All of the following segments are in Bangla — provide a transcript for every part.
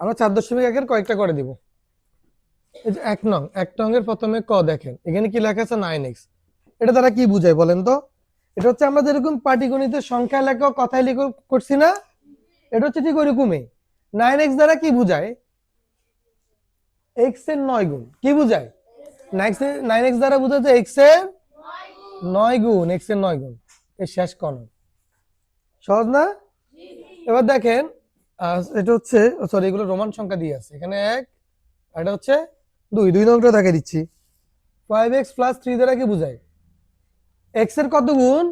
আমরা চার দশমিক একের কয়েকটা করে দিব। এই যে এক নং এক নং এর প্রথমে ক দেখেন, এখানে কি লেখা আছে নাইন এক্স এটা তারা কি বুঝায় বলেন তো? এটা হচ্ছে আমরা যেরকম পাটিগণিতের সংখ্যা লেখা, কথায় লিখো করছি না, এটা হচ্ছে ঠিক ওইরকমই। নাইন এক্স দ্বারা কি বুঝায়? এক্সের নয় গুণ, কি বুঝায়? নাইন এক্স দ্বারা বুঝায় যে এক্সের নয় গুণ এক্সের নয় গুণ। এর শেষ কন সহজ না? এবার দেখেন এটা হচ্ছে সরি এগুলো রোমান সংখ্যা দিয়ে আছে। এখানে এক এটা হচ্ছে দুই। দুই নংটা দেখে দিচ্ছি। ফাইভ এক্স প্লাস থ্রি দ্বারা কি বোঝায়? এক্সের কত গুণ?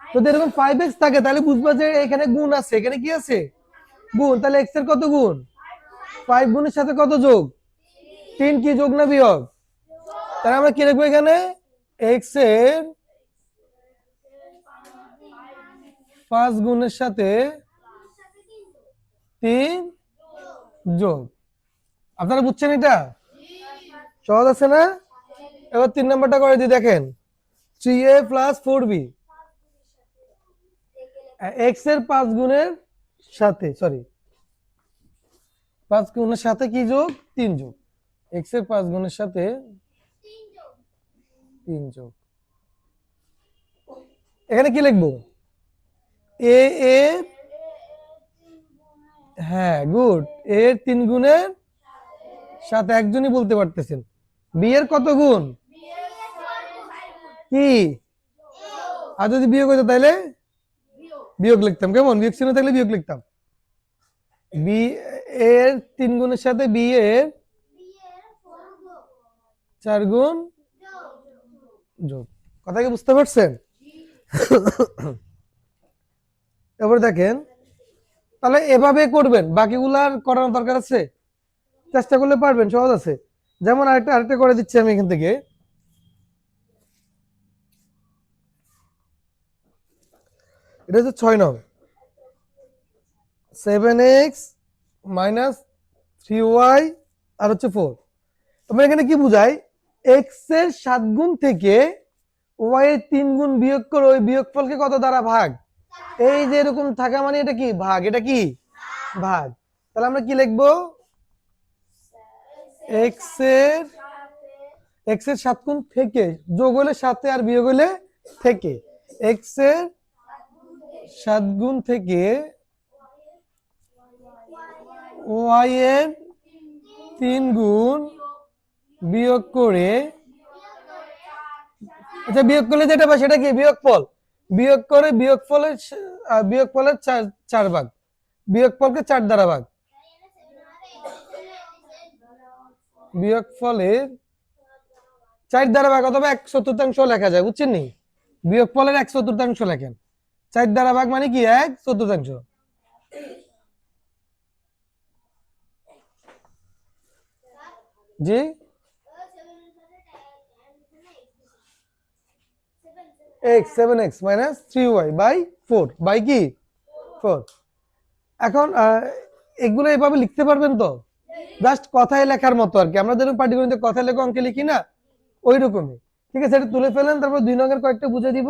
যদি এরকম ফাইভ এক্স থাকে, তাহলে বুঝবা যে এখানে গুণ আছে। এখানে কি আছে? গুণ। তাহলে এক্সের কত গুণ? ফাইভ গুণের সাথে কত যোগ? তিন কি যোগ না বিয়োগ? তাহলে আমরা কি লিখব এখানে? এক্সের পাঁচ গুণের সাথে তিন যোগ আপনারা বুঝছেন এটা? সহজ আছে না? এবার তিন নাম্বারটা করে দিই, দেখেন। Three A plus four B এক্সের পাঁচ গুণের সাথে সরি পাঁচ গুণের সাথে কি যোগ? তিন যোগ। এক্সের পাঁচ গুণের সাথে তিন যোগ। এখানে কি লিখব? এ এর হ্যাঁ গুড। এর তিন গুণের সাথে একজনই বলতে পারতেছেন। বি এর কত গুণ? কি? আর যদি বিয়োগ হতো তাহলে? বিয়োগ লিখতাম। কেমন? বিয়োগ চিহ্ন থাকলে বিয়োগ লিখতাম। বি, এর তিন গুণের সাথে বি এর চার গুণ? যোগ। কথা কি বুঝতে পারছেন? এবার দেখেন তাহলে এভাবে করবেন বাকিগুলার করানোর দরকার আছে? চেষ্টা করলে পারবেন, সহজ আছে। যেমন আরেকটা আরেকটা করে দিচ্ছি আমি এখান থেকে। এটা হচ্ছে ছয় নং। Seven X minus three Y আর হচ্ছে ফোর। তোমার এখানে কি বুঝায় এক্সের সাত গুণ থেকে ওয়াই এর তিন গুণ বিয়োগ করে ওই বিয়োগফলকে কত দ্বারা ভাগ? এই যে এরকম থাকা মানে এটা কি? ভাগ। এটা কি? ভাগ। তাহলে আমরা কি লিখব? এক্সের এক্সের সাত গুণ থেকে, যোগ হলে সাথে আর বিয়োগ হলে থেকে। এক্সের সাত গুণ থেকে ওয়াই এর তিন গুণ বিয়োগ করে আচ্ছা বিয়োগ করলে যেটা পাই সেটা কি? বিয়োগফল। বিয়োগ করে বিয়োগফলের স- আহ, বিয়োগফলের চার চার ভাগ। বিয়োগফলকে চার দ্বারা ভাগ। বিয়োগফলের চার দ্বারা ভাগ অথবা এক চতুর্থাংশ লেখা যায় বুঝছেন নি? বিয়োগফলের এক চতুর্থাংশ লেখেন। চার দ্বারা ভাগ মানে কি? এক চতুর্থাংশ। জি? X seven X minus three Y by four by কি? ফোর এখন এগুলো এভাবে লিখতে পারবেন তো? জাস্ট কথায় লেখার মতো আর কি। আমরা যেরকম পাটিগণিতে কথায় লেখা, অঙ্কে লিখি না ওই রকমই ঠিক আছে, এটা তুলে ফেলেন তারপর দুই নগের কয়েকটা বুঝে দিব।